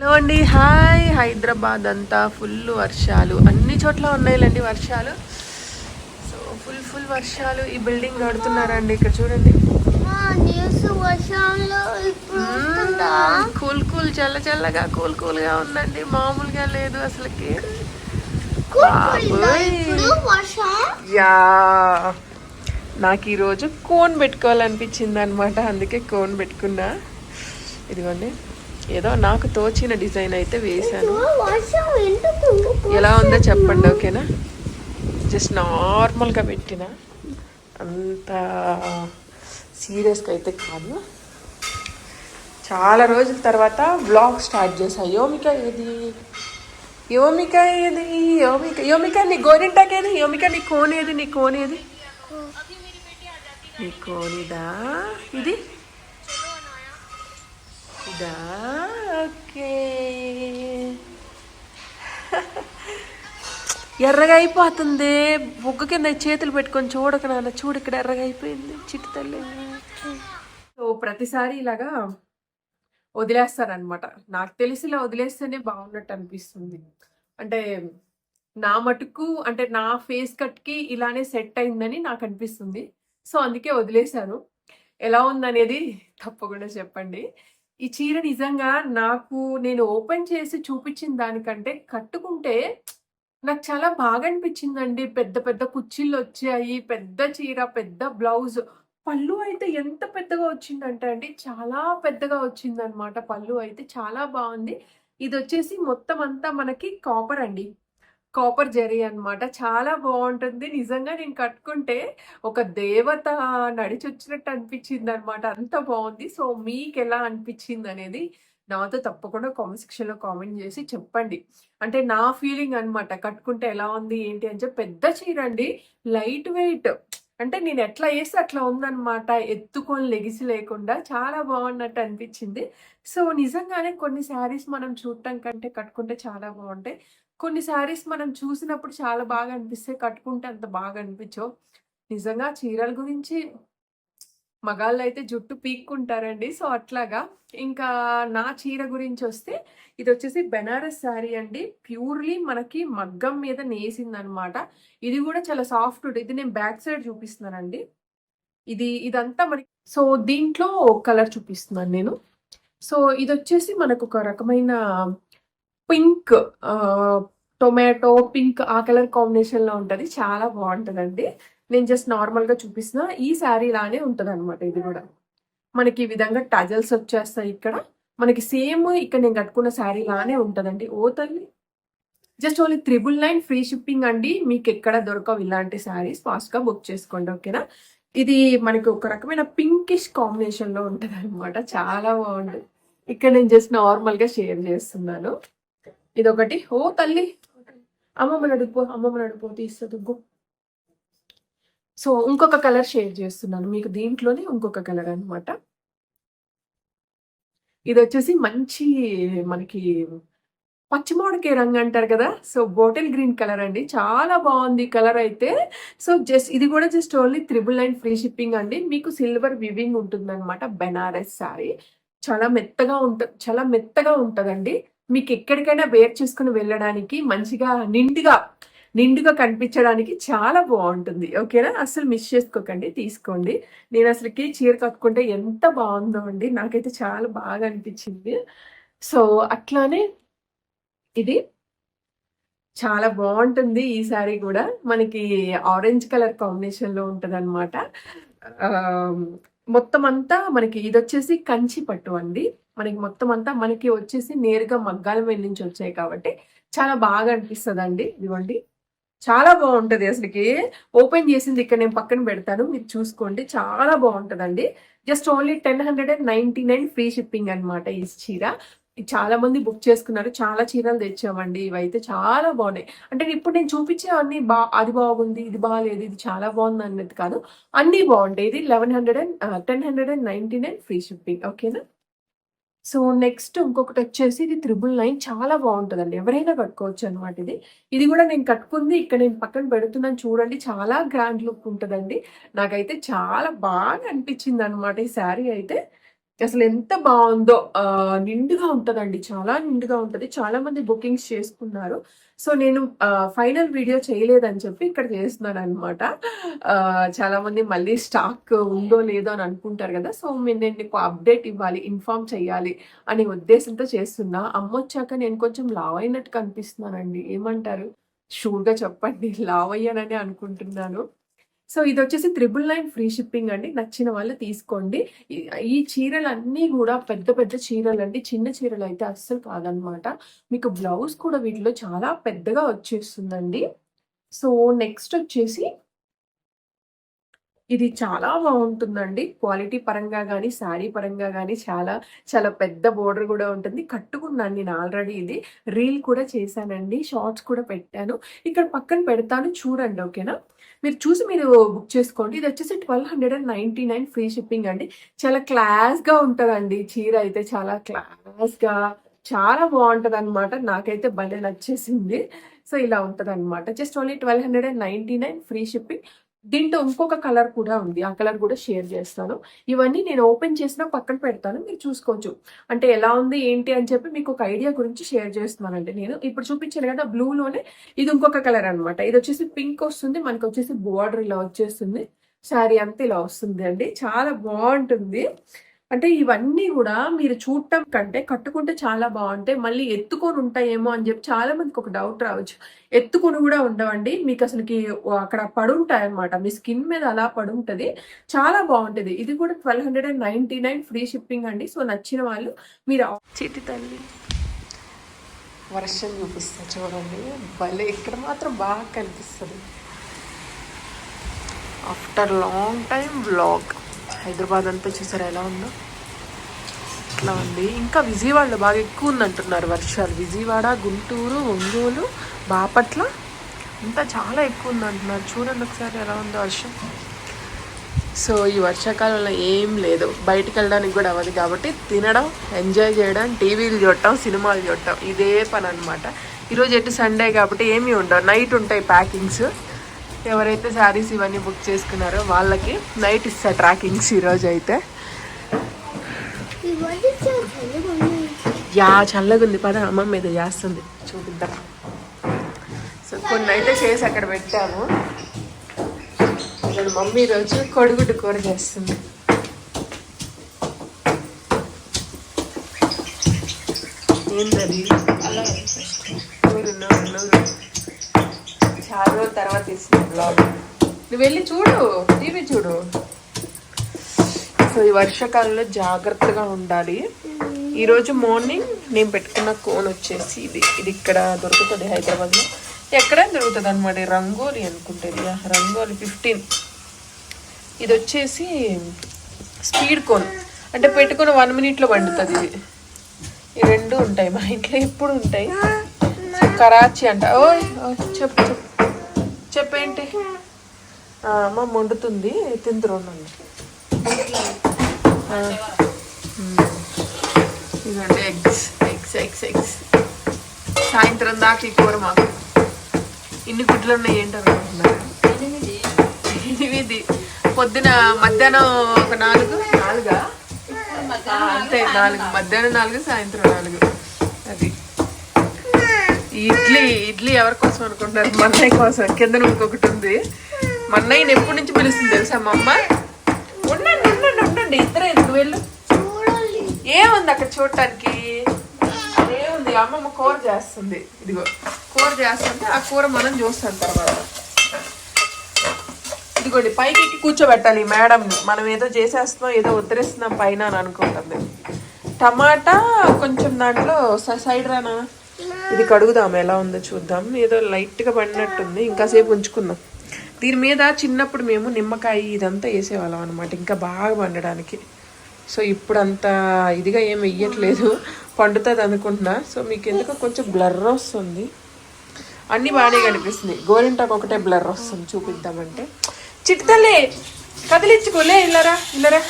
Hello అండి hi. Hyderabad అంతా full వర్షాలు. అన్ని చోట్ల ఉన్నాయిలేండి వర్షాలు. సో ఫుల్ ఫుల్ వర్షాలు ఈ బిల్డింగ్ కడుతున్నారండి. ఇక్కడ చూడండి. కూల్ కూల్ చల్ల చల్లగా కూల్ కూల్గా ఉందండి. మామూలుగా లేదు అసలుకి. యా. నాకు ఈరోజు కోన్ పెట్టుకోవాలనిపించింది అనమాట అందుకే కోన్ పెట్టుకున్నా. ఇదిగోండి. ఏదో నాకు తోచిన డిజైన్ అయితే వేశాను. ఎలా ఉందో చెప్పండి ఓకేనా? జస్ట్ నార్మల్గా పెట్టిన. అంత సీరియస్గా అయితే కాదు. చాలా రోజుల తర్వాత వ్లాగ్ స్టార్ట్ చేశా. యోమిక ఏది? యోమిక ఏది? యోమిక యోమిక నీ గోరింటాక్ ఏది? యోమిక నీ కోన్ ఏది నీ కోన్ ఏది నీ కోనిదా? ఇది? ఇదా ఓకే ఎర్రగా అయిపోతుంది బుగ్గ కింద చేతులు పెట్టుకొని చూడక నాన్న చూడు ఇక్కడ ఎర్రగా అయిపోయింది చిట్టి తల్లి. సో ప్రతిసారి ఇలాగా వదిలేస్తారనమాట. నాకు తెలిసి ఇలా వదిలేస్తేనే బాగున్నట్టు అనిపిస్తుంది. అంటే నా మటుకు అంటే నా ఫేస్ కట్కి ఇలానే సెట్ అయిందని నాకు అనిపిస్తుంది. సో అందుకే వదిలేశాను. ఎలా ఉందనేది తప్పకుండా చెప్పండి. ఈ చీర నిజంగా నాకు నేను ఓపెన్ చేసి చూపించిన దానికంటే కట్టుకుంటే నాకు చాలా బాగా అనిపించిందండి. పెద్ద పెద్ద కుర్చీలు వచ్చాయి పెద్ద చీర పెద్ద బ్లౌజ్. పళ్ళు అయితే ఎంత పెద్దగా వచ్చిందంటే అండి చాలా పెద్దగా వచ్చిందనమాట పళ్ళు అయితే. చాలా బాగుంది. ఇది వచ్చేసి మొత్తం అంతా మనకి కాపర్ అండి. కాపర్ జరీ అనమాట చాలా బాగుంటుంది. నిజంగా నేను కట్టుకుంటే ఒక దేవత నడిచొచ్చినట్టు అనిపించింది అనమాట అంత బాగుంది. సో మీకు ఎలా అనిపించింది అనేది నాతో తప్పకుండా కామెంట్ సెక్షన్లో కామెంట్ చేసి చెప్పండి. అంటే నా ఫీలింగ్ అనమాట కట్టుకుంటే ఎలా ఉంది ఏంటి అని చెప్పి. పెద్ద చీర అండి. Light weight. అంటే నేను ఎట్లా వేస్తే అట్లా ఉందన్నమాట. ఎత్తుకొని లెగిసి లేకుండా చాలా బాగున్నట్టు అనిపించింది. సో నిజంగానే కొన్ని శారీస్ మనం చూడటం కంటే కట్టుకుంటే చాలా బాగుంటాయి. కొన్ని శారీస్ మనం చూసినప్పుడు చాలా బాగా అనిపిస్తే కట్టుకుంటే అంత బాగా అనిపించవు. నిజంగా చీరల గురించి మగాళ్ళు అయితే జుట్టు పీక్కుంటారండి. సో అట్లాగా ఇంకా నా చీర గురించి వస్తే ఇది వచ్చేసి బెనారస్ శారీ అండి. ప్యూర్లీ మనకి మగ్గం మీద నేసిందనమాట. ఇది కూడా చాలా సాఫ్ట్ ఉంటుంది. ఇది నేను బ్యాక్ సైడ్ చూపిస్తున్నానండి. ఇది ఇదంతా మనకి సో దీంట్లో కలర్ చూపిస్తున్నాను నేను. సో ఇది వచ్చేసి మనకు ఒక రకమైన పింక్ టొమాటో పింక్ ఆ కలర్ కాంబినేషన్లో ఉంటుంది. చాలా బాగుంటుందండి. నేను జస్ట్ నార్మల్గా ఈ శారీ లానే ఉంటది అనమాట ఇది కూడా. మనకి ఈ విధంగా టజల్స్ వచ్చేస్తాయి ఇక్కడ. మనకి సేమ్ ఇక్కడ నేను కట్టుకున్న శారీ లానే ఉంటదండి. ఓ తల్లి. Just only triple nine free shipping అండి. మీకు ఎక్కడ దొరకవు ఇలాంటి శారీస్. ఫాస్ట్గా బుక్ చేసుకోండి ఓకేనా ఇది మనకి ఒక రకమైన పింకిష్ కాంబినేషన్లో ఉంటది అనమాట చాలా బాగుంటుంది ఇక్కడ నేను జస్ట్ నార్మల్గా షేర్ చేస్తున్నాను. ఇదొకటి. ఓ తల్లి. అమ్మమ్మని అడుగుపో అమ్మమ్మని అడుగుపో తీస్తుంది సో ఇంకొక కలర్ షేర్ చేస్తున్నాను. మీకు దీంట్లోనే ఇంకొక కలర్ అనమాట ఇది వచ్చేసి మంచి మనకి పచ్చిమామిడికాయ రంగు అంటారు కదా? సో బాటిల్ గ్రీన్ కలర్ అండి. చాలా బాగుంది కలర్ అయితే. సో జస్ట్ ఇది కూడా just only triple nine free shipping అండి. మీకు సిల్వర్ వివింగ్ ఉంటుంది అనమాట బెనారస్ సారీ. చాలా మెత్తగా ఉంటుంది చాలా మెత్తగా ఉంటుందండి. మీకు ఎక్కడికైనా వేర్ చేసుకుని వెళ్ళడానికి మంచిగా నిండుగా నిండుగా కనిపించడానికి చాలా బాగుంటుంది. ఓకేనా? అసలు మిస్ చేసుకోకండి. తీసుకోండి. నేను అసలుకి చీర కట్టుకుంటే ఎంత బాగుందో అండి. నాకైతే చాలా బాగా అనిపించింది. సో అట్లానే ఇది చాలా బాగుంటుంది ఈ సారీ కూడా. మనకి ఆరెంజ్ కలర్ కాంబినేషన్లో ఉంటుంది అనమాట మొత్తం అంతా మనకి ఇది వచ్చేసి కంచి పట్టు అండి. మనకి మొత్తం అంతా మనకి వచ్చేసి నేరుగా మగ్గాల మీద నుంచి వచ్చాయి కాబట్టి చాలా బాగా అనిపిస్తుంది అండి ఇదిగోండి. చాలా బాగుంటది అసలుకి. ఓపెన్ చేసింది ఇక్కడ నేను పక్కన పెడతాను మీరు చూసుకోండి. చాలా బాగుంటదండి. Just only ten hundred and ninety nine free shipping అనమాట ఈ చీర. చాలా మంది బుక్ చేసుకున్నారు. చాలా చీరలు తెచ్చామండి. ఇవైతే చాలా బాగున్నాయి. అంటే ఇప్పుడు నేను చూపించే అన్ని బా అది బాగుంది ఇది బాగాలేదు ఇది చాలా బాగుంది అన్నది కాదు. అన్ని బాగుంటాయి. ఇది eleven hundred and ten hundred and ninety nine free shipping ఓకేనా సో నెక్స్ట్ ఇంకొకటి వచ్చేసి ఇది త్రిబుల్ నైన్ చాలా బాగుంటుందండి. ఎవరైనా కట్టుకోవచ్చు అనమాట ఇది. ఇది కూడా నేను కట్టుకుంది ఇక్కడ నేను పక్కన పెడుతున్నాను చూడండి చాలా గ్రాండ్ లుక్ ఉంటుందండి. నాకైతే చాలా బాగా అనిపించింది అనమాట ఈ శారీ అయితే. అసలు ఎంత బాగుందో నిండుగా ఉంటుందండి. చాలా నిండుగా ఉంటుంది. చాలా మంది బుకింగ్స్ చేసుకున్నారు. సో నేను ఫైనల్ వీడియో చేయలేదని చెప్పి ఇక్కడ చేస్తున్నాను అనమాట చాలా మంది మళ్ళీ స్టాక్ ఉందో లేదో అని అనుకుంటారు కదా. సో నేను నీకు అప్డేట్ ఇవ్వాలి ఇన్ఫార్మ్ చేయాలి అనే ఉద్దేశంతో చేస్తున్నా. అమ్మ వచ్చాక నేను కొంచెం లావ్ అయినట్టు కనిపిస్తున్నానండి. ఏమంటారు? షూర్గా చెప్పండి. లావ్ అయ్యానని అనుకుంటున్నాను. సో ఇది వచ్చేసి త్రిబుల్ నైన్ ఫ్రీ షిప్పింగ్ అండి. నచ్చిన వాళ్ళు తీసుకోండి. ఈ- చీరలు అన్నీ కూడా పెద్ద పెద్ద చీరలు అండి చిన్న చీరలు అయితే అస్సలు కాదనమాట. మీకు బ్లౌజ్ కూడా వీటిలో చాలా పెద్దగా వచ్చేస్తుందండి. సో నెక్స్ట్ వచ్చేసి ఇది చాలా బాగుంటుందండి. క్వాలిటీ పరంగా కానీ శారీ పరంగా కానీ చాలా చాలా పెద్ద బోర్డర్ కూడా ఉంటుంది. కట్టుకున్నాను నేను ఆల్రెడీ ఇది. రీల్ కూడా చేశానండి. షార్ట్స్ కూడా పెట్టాను. ఇక్కడ పక్కన పెడతాను చూడండి ఓకేనా? మీరు చూసి మీరు బుక్ చేసుకోండి. ఇది వచ్చేసి twelve hundred and ninety nine free shipping అండి. చాలా క్లాస్గా చీర అయితే చాలా క్లాస్గా చాలా బాగుంటుంది అనమాట నాకైతే భలే నచ్చేసింది. సో ఇలా ఉంటుంది అనమాట just only twelve hundred and ninety nine free shipping దీంట్లో ఇంకొక కలర్ కూడా ఉంది. ఆ కలర్ కూడా షేర్ చేస్తాను. ఇవన్నీ నేను ఓపెన్ చేసిన పక్కన పెడతాను. మీరు చూసుకోవచ్చు. అంటే ఎలా ఉంది ఏంటి అని చెప్పి మీకు ఒక ఐడియా గురించి షేర్ చేస్తున్నానండి నేను. ఇప్పుడు చూపించాను కదా బ్లూలోనే ఇది ఇంకొక కలర్ అన్నమాట. ఇది వచ్చేసి పింక్ వస్తుంది. మనకు వచ్చేసి బోర్డర్ ఇలా వచ్చేస్తుంది. శారీ అంతా ఇలా వస్తుంది అండి చాలా బాగుంటుంది. అంటే ఇవన్నీ కూడా మీరు చూడటం కంటే కట్టుకుంటే చాలా బాగుంటాయి మళ్ళీ ఎత్తుకొని ఉంటాయేమో అని చెప్పి చాలా మందికి ఒక డౌట్ రావచ్చు. ఎత్తుకొని కూడా ఉండవండి. మీకు అసలుకి అక్కడ పడుంటాయి అనమాట మీ స్కిన్ మీద అలా పడుంటది. చాలా బాగుంటది. ఇది కూడా twelve hundred and ninety nine free shipping అండి. సో నచ్చిన వాళ్ళు మీరు చిటి తల్లి. వర్షం చూపిస్తా చూడండి. భలే ఇక్కడ మాత్రం బాగా కనిపిస్తుంది. After long time vlog Hyderabad అంతా చూసారు ఎలా ఉందో? అట్లా ఉంది. ఇంకా విజయవాడలో బాగా ఎక్కువ ఉంది అంటున్నారు వర్షాలు. విజయవాడ గుంటూరు ఒంగోలు బాపట్ల అంతా చాలా ఎక్కువ ఉంది అంటున్నారు చూడండి ఒకసారి ఎలా ఉందో వర్షం. సో ఈ వర్షాకాలంలో ఏం లేదు. బయటికి వెళ్ళడానికి కూడా అవ్వదు కాబట్టి తినడం ఎంజాయ్ చేయడం టీవీలు చూడటం సినిమాలు చూడటం ఇదే పని అనమాట ఈరోజు ఎటు సండే కాబట్టి ఏమీ ఉండవు. నైట్ ఉంటాయి ప్యాకింగ్స్. ఎవరైతే శారీస్ ఇవన్నీ బుక్ చేసుకున్నారో వాళ్ళకి నైట్ ఇస్తా ట్రాకింగ్స్ ఈరోజు అయితే. యా చల్లగా ఉంది పద అమ్మమ్మ మీద చేస్తుంది. చూపిద్దాం. సో కొన్ని అయితే చేసి అక్కడ పెట్టాము. ఇక్కడ మమ్మీ రోజు కొడుగుడ్డు కూర చేస్తుంది. ఏంటది అలా చాలా రోజుల తర్వాత తీసిన బ్లాగ్ నువ్వు వెళ్ళి చూడు టీవీ చూడు. సో ఈ వర్షాకాలంలో జాగ్రత్తగా ఉండాలి. ఈరోజు మార్నింగ్ నేను పెట్టుకున్న కోన్ వచ్చేసి ఇది. ఇది ఇక్కడ దొరుకుతుంది హైదరాబాద్లో. ఎక్కడ దొరుకుతుంది అనమాట రంగోలి అనుకుంటుంది రంగోలి ఫిఫ్టీన్ ఇది వచ్చేసి స్పీడ్ కోన్ అంటే పెట్టుకున్న వన్ మినిట్లో వండుతుంది ఇది. ఈ రెండు ఉంటాయి మా ఇంట్లో ఎప్పుడు ఉంటాయి. కరాచీ అంట. ఓయ్ చెప్పు చెప్పు. చెప్పేంటి? అమ్మ వండుతుంది తిందురోనండి ఇదండి ఎగ్స్ ఎగ్స్ ఎగ్స్ ఎగ్స్. సాయంత్రం దాకా ఈ కూర మాకు. ఇన్ని గుడ్లు ఉన్నాయి ఏంటి అనుకుంటున్నారు? ఎనిమిది. పొద్దున మధ్యాహ్నం ఒక నాలుగు. నాలుగా? అంతే నాలుగు. మధ్యాహ్నం నాలుగు సాయంత్రం నాలుగు. అది. ఇడ్లీ ఇడ్లీ ఎవరి కోసం అనుకుంటున్నారు? మన్నయ్య కోసం. కింద ఇంకొకటి ఉంది. మన్నయ్యని ఎప్పటి నుంచి పిలుస్తుంది తెలుసా మా అమ్మ? ఉండండి ఉండండి ఉండండి. ఇద్దరే ఎందుకు వెళ్ళు. ఏముంది అక్కడ చూడటానికి? ఏముంది? అమ్మమ్మ కూర చేస్తుంది. ఇదిగో కూర చేస్తుంటే ఆ కూర మనం చూస్తాం తర్వాత. ఇదిగోండి పైకి ఎక్కి కూర్చోబెట్టాలి మేడం మనం ఏదో చేసేస్తున్నాం ఏదో ఉత్తరిస్తున్నాం పైన అని అనుకుంటుంది. టమాటా కొంచెం దాంట్లో స- సైడ్ రానా? ఇది కడుగుదాం ఎలా ఉందో చూద్దాం. ఏదో లైట్గా పడినట్టుంది. ఇంకాసేపు ఉంచుకుందాం. దీని మీద చిన్నప్పుడు మేము నిమ్మకాయ ఇదంతా వేసేవాళ్ళం అనమాట ఇంకా బాగా పండడానికి. సో ఇప్పుడు అంత ఇదిగా ఏం వెయ్యట్లేదు. పండుతుంది అనుకుంటున్నా. సో మీకు ఎందుకో కొంచెం బ్లర్ వస్తుంది. అన్నీ బాగానే కనిపిస్తుంది. గోరింటాకు ఒకటే బ్లర్ వస్తుంది చూపిద్దామంటే. చిట్టలే కదిలించుకోలే ఇల్లరా ఇల్లరా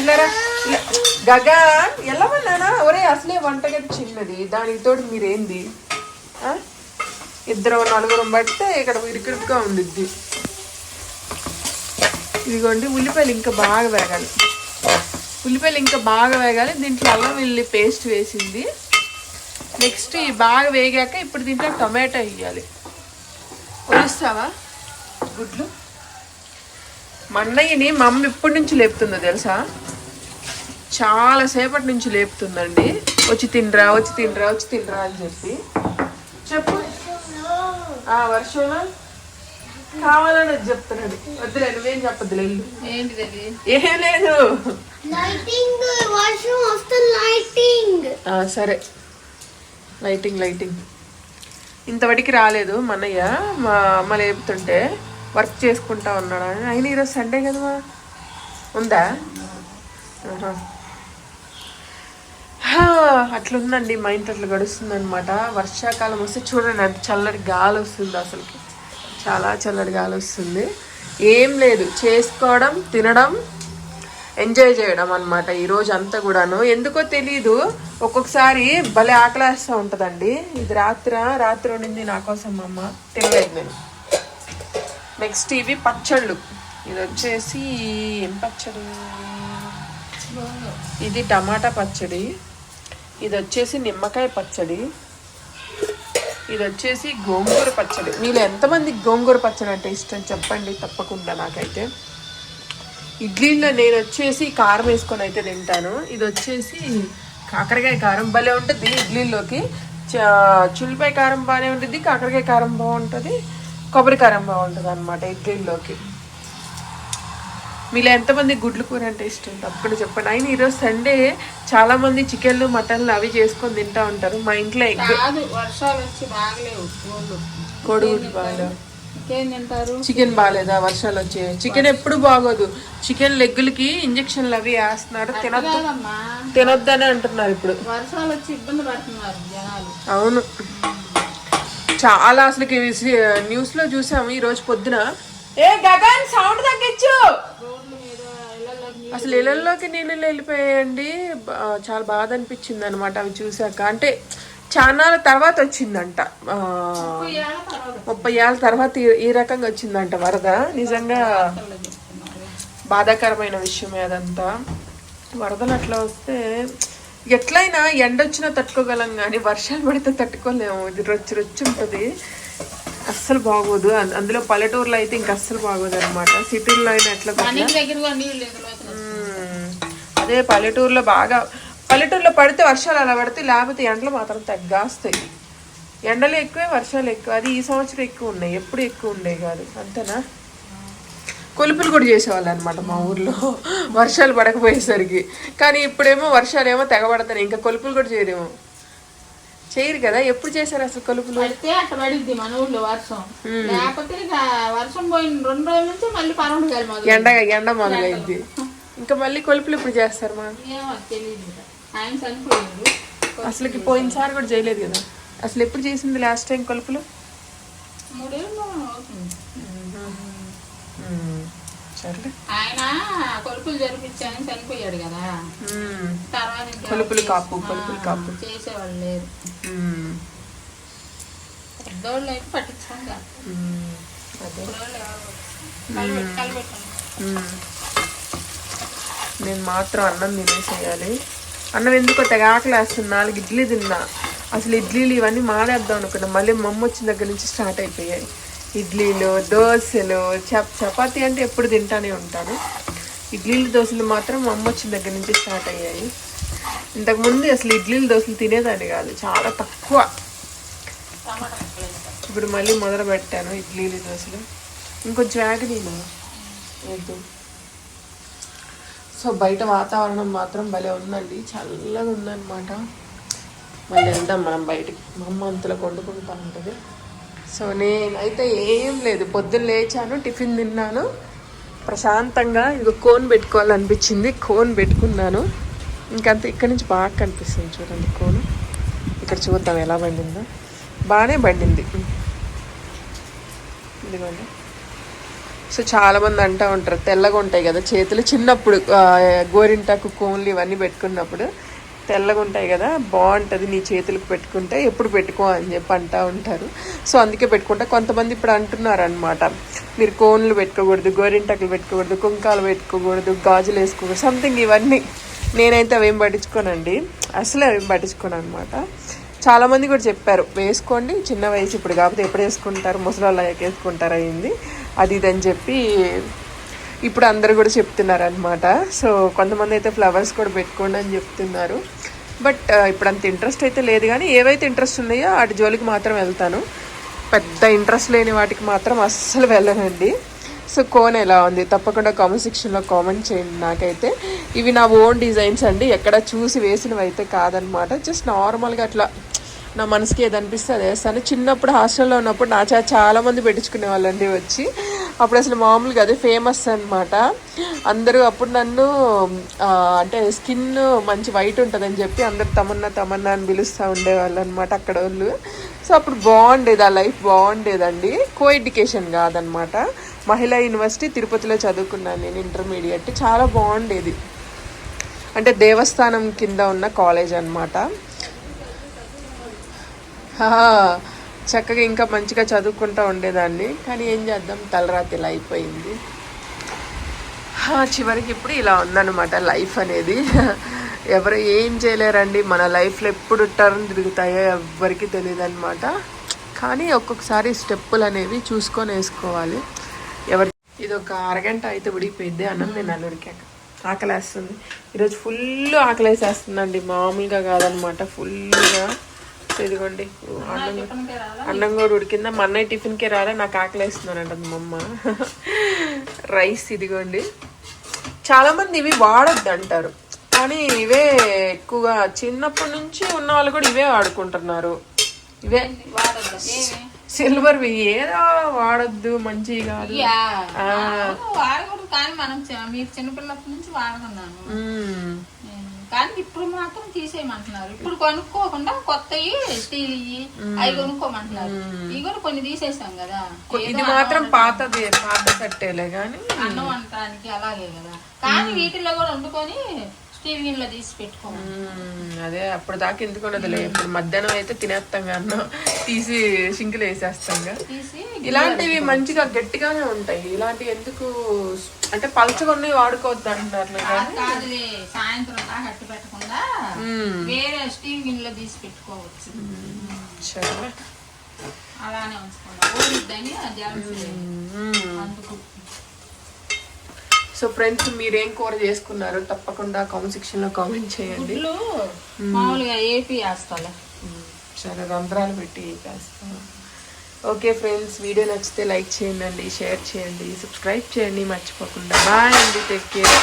ఇల్లరా ఇలా గగా ఎల్లమన్నానా ఒరే అసలే వంటగది చిన్నది. దానికి తోడు మీరేంది? ఇద్దరు నలుగురం పడితే ఇక్కడ ఇరుకురుకుగా ఉండిద్ది. ఇదిగోండి ఉల్లిపాయలు ఇంకా బాగా వేగాలి. ఉల్లిపాయలు ఇంకా బాగా వేగాలి. దీంట్లో అల్లం వెల్లి పేస్ట్ వేసింది. నెక్స్ట్ ఈ బాగా వేగాక ఇప్పుడు దీంట్లో టొమాటో వేయాలి. వలుస్తావా గుడ్లు? మా అన్నయ్యని మా అమ్మ ఇప్పటి నుంచి లేపుతుందో తెలుసా? చాలా సేపటి నుంచి లేపుతుందండి. వచ్చి తినరా వచ్చి తినరా వచ్చి తినరా అని చెప్పి. చెప్పు. ఆ వర్షంలో కావాలని అది చెప్తున్నాడు. వద్దులే నువ్వేం చెప్పద్దులే ఏం లేదు. లైటింగ్ వర్షం వస్తుంది లైటింగ్ ఆ, సరే. Lighting lighting. ఇంతవరకు రాలేదు మా అన్నయ్య మా అమ్మ లేపుతుంటే వర్క్ చేసుకుంటా ఉన్నాడు అని. అయినా ఈరోజు సండే కదా ఉందా? అట్లుందండి మా ఇంట్లో అట్లా గడుస్తుంది అనమాట వర్షాకాలం వస్తే చూడండి అంత చల్లటి గాలి వస్తుంది అసలుకి. చాలా చల్లటి గాలి వస్తుంది. ఏం లేదు చేసుకోవడం తినడం ఎంజాయ్ చేయడం అనమాట ఈరోజు అంతా కూడాను. ఎందుకో తెలియదు ఒక్కొక్కసారి భలే ఆకలేస్తూ ఉంటుందండి. ఇది రాత్ర రాత్రి ఉండింది నా కోసం అమ్మ తినలేదు నేను. నెక్స్ట్ ఇవి పచ్చళ్ళు. ఇది వచ్చేసి ఏం పచ్చడి? ఇది టమాటా పచ్చడి. ఇది వచ్చేసి నిమ్మకాయ పచ్చడి. ఇది వచ్చేసి గోంగూర పచ్చడి. మీలో ఎంతమంది గోంగూర పచ్చడి అంటే ఇష్టం? చెప్పండి తప్పకుండా నాకైతే. ఇడ్లీలో నేను వచ్చేసి కారం వేసుకొని అయితే తింటాను. ఇది వచ్చేసి కాకరకాయ కారం భలే ఉంటుంది ఇడ్లీలోకి చుల్లిపాయ కారం బాగానే ఉంటుంది కాకరకాయ కారం బాగుంటుంది కొబ్బరి కారం బాగుంటుంది అనమాట ఇడ్లీలోకి మీలో ఎంతమంది గుడ్లు కూర అంటే ఇష్టం? తప్పకుండా చెప్పండి. అయినా ఈరోజు సండే చాలా మంది చికెన్లు మటన్లు అవి చేసుకొని తింటా ఉంటారు. మా ఇంట్లో ఎగ్ వర్షాలు వచ్చి బాగలేవు కోళ్ళు. కోడిగుడ్డు బాగా చికెన్ బాగాలేదా వర్షాలు వచ్చే? చికెన్ ఎప్పుడు బాగోదు. చికెన్ లెగ్గులకి ఇంజక్షన్లు అవి వేస్తున్నారు. తినొద్దు. తినొద్దని అంటున్నారు ఇప్పుడు. వర్షాలు వచ్చి ఇబ్బంది పడుతున్నారు జనాలు. అవును. చాలా అసలుకి న్యూస్లో చూసాము. ఈ రోజు పొద్దున ఏ గగన్ సౌండ్ తగ్గించు. అసలు ఇళ్ళల్లోకి నీళ్ళు వెళ్ళిపోయాయండి. చాలా బాధ అనిపించింది అనమాట అవి చూసాక అంటే చాలా తర్వాత వచ్చిందంట. ముప్పై ఏళ్ళ తర్వాత. ఈ- రకంగా వచ్చిందంట వరద. నిజంగా బాధాకరమైన విషయమే అదంతా. వరదలు అట్లా వస్తే ఎట్లయినా ఎండ వచ్చినా తట్టుకోగలం కానీ వర్షాలు పడితే తట్టుకోలేము. ఇది రొచ్చి రొచ్చి ఉంటుంది. అస్సలు బాగోదు. అందులో పల్లెటూరులో అయితే ఇంకా అస్సలు బాగోదు అనమాట సిటీల్లో అయినా ఎట్లా. అదే పల్లెటూరులో బాగా పల్లెటూరులో పడితే వర్షాలు అలా పడితే లేకపోతే ఎండలు మాత్రం తగ్గాస్తాయి. ఎండలు ఎక్కువే వర్షాలు ఎక్కువ. అది ఈ సంవత్సరం ఎక్కువ ఉన్నాయి. ఎప్పుడు ఎక్కువ ఉండేవి కాదు. అంతేనా? కొలుపులు కూడా చేసేవాళ్ళు అనమాట మా ఊర్లో. వర్షాలు పడకపోయేసరికి. కానీ ఇప్పుడేమో వర్షాలు ఏమో తెగబడతాయి ఇంకా కొలుపులు కూడా చేయరేమో. చేయరు కదా? ఎప్పుడు చేశారు అసలు కొలుపులు? పడితే అట్ట పడిద్ది మన ఊర్లో వర్షం. లేకపోతే ఇక వర్షం పోయిన రెండు రోజుల నుంచి మళ్ళీ గాలి మొదలు ఎండ ఎండ మొదలైంది. ఇంకా మళ్ళీ కొలుపులు ఇప్పుడు చేస్తారు మా? ఆయన చనిపోయాడు. అసలుకి పోయినసారి కూడా చేయలేదు కదా? అసలు ఎప్పుడు చేసింది లాస్ట్ టైం కొలుపులు? మూడేళ్ళు ఆయన కొలుపులు జరిపించానని చనిపోయాడు కదా. మ్మ్. తర్వాత ఇంకా కొలుపులు కాపు కొలుపులు కాపు. చేసేవాళ్ళు లేరు. పెద్దోళ్ళు అయితే. నేను మాత్రం అన్నం తినేసేయాలి. అన్నం ఎందుకో తెగ ఆకలి వేస్తుంది. నాలుగు ఇడ్లీ తిన్నా. అసలు ఇడ్లీలు ఇవన్నీ మానేద్దాం అనుకున్నా. మళ్ళీ మా అమ్మ వచ్చిన దగ్గర నుంచి స్టార్ట్ అయిపోయాయి. ఇడ్లీలు దోశలు చప్ చపాతీ అంటే ఎప్పుడు తింటానే ఉంటాను. ఇడ్లీలు దోశలు మాత్రం మా అమ్మ వచ్చిన దగ్గర నుంచి స్టార్ట్ అయ్యాయి. ఇంతకుముందు అసలు ఇడ్లీలు దోశలు తినేదాన్ని కాదు చాలా తక్కువ. ఇప్పుడు మళ్ళీ మొదలు పెట్టాను ఇడ్లీలు దోశలు. ఇంకొంచెం ఆగనీను వద్దు సో బయట వాతావరణం మాత్రం భలే ఉందండి. చల్లగా ఉందన్నమాట. మళ్ళీ వెళ్దాం మనం బయటికి. మా అమ్మ అంతలో వండుకుంటా ఉంటుంది. సో నేనైతే ఏం లేదు పొద్దున్న లేచాను టిఫిన్ తిన్నాను. ప్రశాంతంగా ఇదిగో కోన్ పెట్టుకోవాలనిపించింది కోన్ పెట్టుకున్నాను. ఇంకంత ఇక్కడ నుంచి బాగా కనిపిస్తుంది చూడండి కోన్. ఇక్కడ చూద్దాం ఎలా పండిందో బాగానే పండింది ఇదిగోండి. సో చాలామంది అంటూ ఉంటారు తెల్లగా ఉంటాయి కదా చేతులు. చిన్నప్పుడు గోరింటాకు కోన్లు ఇవన్నీ పెట్టుకున్నప్పుడు తెల్లగా ఉంటాయి కదా బాగుంటుంది నీ చేతులకు పెట్టుకుంటే ఎప్పుడు పెట్టుకో అని చెప్పి అంటూ ఉంటారు. సో అందుకే పెట్టుకుంటా. కొంతమంది ఇప్పుడు అంటున్నారు అనమాట మీరు కోన్లు పెట్టుకోకూడదు గోరింటకులు పెట్టుకోకూడదు కుంకాలు పెట్టుకోకూడదు గాజులు వేసుకోకూడదు సంథింగ్ ఇవన్నీ నేనైతే అవేం పట్టించుకోనండి. అసలు అవేం పట్టించుకోను అనమాట చాలామంది కూడా చెప్పారు వేసుకోండి చిన్న వయసు ఇప్పుడు కాకపోతే ఎప్పుడు వేసుకుంటారు? ముసలి వాళ్ళు వేసుకుంటారు అయింది అది ఇది అని చెప్పి ఇప్పుడు అందరు కూడా చెప్తున్నారు అనమాట సో కొంతమంది అయితే ఫ్లవర్స్ కూడా పెట్టుకోండి అని చెప్తున్నారు. బట్ ఇప్పుడు అంత ఇంట్రెస్ట్ అయితే లేదు కానీ ఏవైతే ఇంట్రెస్ట్ ఉన్నాయో వాటి జోలికి మాత్రం వెళ్తాను. పెద్ద ఇంట్రెస్ట్ లేని వాటికి మాత్రం అస్సలు వెళ్ళనండి. సో కోన్ ఎలా ఉంది? తప్పకుండా కామెంట్ సెక్షన్లో కామెంట్ చేయండి నాకైతే. ఇవి నా ఓన్ డిజైన్స్ అండి. ఎక్కడ చూసి వేసినవి అయితే కాదనమాట జస్ట్ నార్మల్గా అట్లా నా మనసుకి ఏదనిపిస్తే అది వేస్తాను. చిన్నప్పుడు హాస్టల్లో ఉన్నప్పుడు నా చాలా మంది పెట్టించుకునే వాళ్ళండి వచ్చి. అప్పుడు అసలు మామూలుగా అదే ఫేమస్ అనమాట అందరూ అప్పుడు నన్ను అంటే స్కిన్ మంచి వైట్ ఉంటుందని చెప్పి అందరు తమన్నా తమన్నా అని పిలుస్తూ ఉండేవాళ్ళు అనమాట అక్కడ వాళ్ళు సో అప్పుడు బాగుండేది ఆ లైఫ్ బాగుండేదండి. కో ఎడ్యుకేషన్ కాదనమాట మహిళా యూనివర్సిటీ తిరుపతిలో చదువుకున్నాను నేను ఇంటర్మీడియట్ చాలా బాగుండేది. అంటే దేవస్థానం కింద ఉన్న కాలేజ్ అనమాట చక్కగా ఇంకా మంచిగా చదువుకుంటూ ఉండేదాన్ని. కానీ ఏం చేద్దాం? తలరాతి ఇలా అయిపోయింది. హా, చివరికి ఇప్పుడు ఇలా ఉందన్నమాట లైఫ్ అనేది. ఎవరు ఏం చేయలేరండి. మన లైఫ్లో ఎప్పుడు టర్న్ తిరుగుతాయో ఎవరికి తెలియదు అనమాట కానీ ఒక్కొక్కసారి స్టెప్పులు అనేవి చూసుకొని వేసుకోవాలి. ఎవరి ఇది ఒక అరగంట అయితే ఉడికిపోయింది అన్నం నేను అల్లుడికాక ఆకలేస్తుంది. ఈరోజు ఫుల్ ఆకలేసేస్తుందండి. మామూలుగా కాదనమాట ఫుల్గా ఇదిగోండి. అన్నం అన్నం కూడా ఉడికిందా? మా అన్నయ్య టిఫిన్కే రాలే? నాకు ఆకలేస్తున్నానంట మా అమ్మ. రైస్ ఇదిగోండి. చాలా మంది ఇవి వాడొద్దు అంటారు కానీ ఇవే ఎక్కువగా చిన్నప్పటి నుంచి ఉన్న వాళ్ళు కూడా ఇవే వాడుకుంటున్నారు. ఇవే సిల్వర్ ఏదో వాడొద్దు మంచివి కాదు. వాడకూడదు. కానీ మనం మీరు చిన్నపిల్లప్పటి నుంచి వాడుకున్నాను కానీ ఇప్పుడు మాత్రం తీసేయమంటున్నారు. ఇప్పుడు కొనుక్కోకుండా కొత్తవి స్టీల్ అవి కొనుక్కోమంటున్నారు. ఇవి కూడా కొన్ని తీసేసాం కదా. ఇది మాత్రం పాతది పాత సట్టేలే కానీ అన్నం వండటానికి అలాగే కదా. కానీ వీటిల్లో కూడా వండుకొని గిన్నెలో తీసి పెట్టుకోమని మ్మ్. అదే అప్పుడు దాకా ఎందుకు ఉండదులే. ఇప్పుడు మధ్యాహ్నం అయితే తినేస్తాం అన్నం. తీసి సింకులు వేసేస్తాం తీసి ఇలాంటివి మంచిగా గట్టిగానే ఉంటాయి. ఇలాంటివి ఎందుకు అంటే పలచగొన్ని వాడుకోవద్దు అంటున్నారు కాదు. కాదులే. సాయంత్రం దాకా అట్టు పెట్టకుండా వేరే స్టీల్ గిన్నెలో తీసి పెట్టుకోవచ్చు. సరే. అలానే జలసి అందుకు. సో ఫ్రెండ్స్ మీరేం కూర చేసుకున్నారు తప్పకుండా కామెంట్ సెక్షన్లో కామెంట్ చేయండి. గుడ్లు? మామూలుగా ఏపీ వేస్తాలే సరే రంధ్రాలు పెట్టి వేస్తాను ఓకే ఫ్రెండ్స్ వీడియో నచ్చితే లైక్ చేయండి షేర్ చేయండి సబ్స్క్రైబ్ చేయండి మర్చిపోకుండా. బాయ్ అండి టేక్ కేర్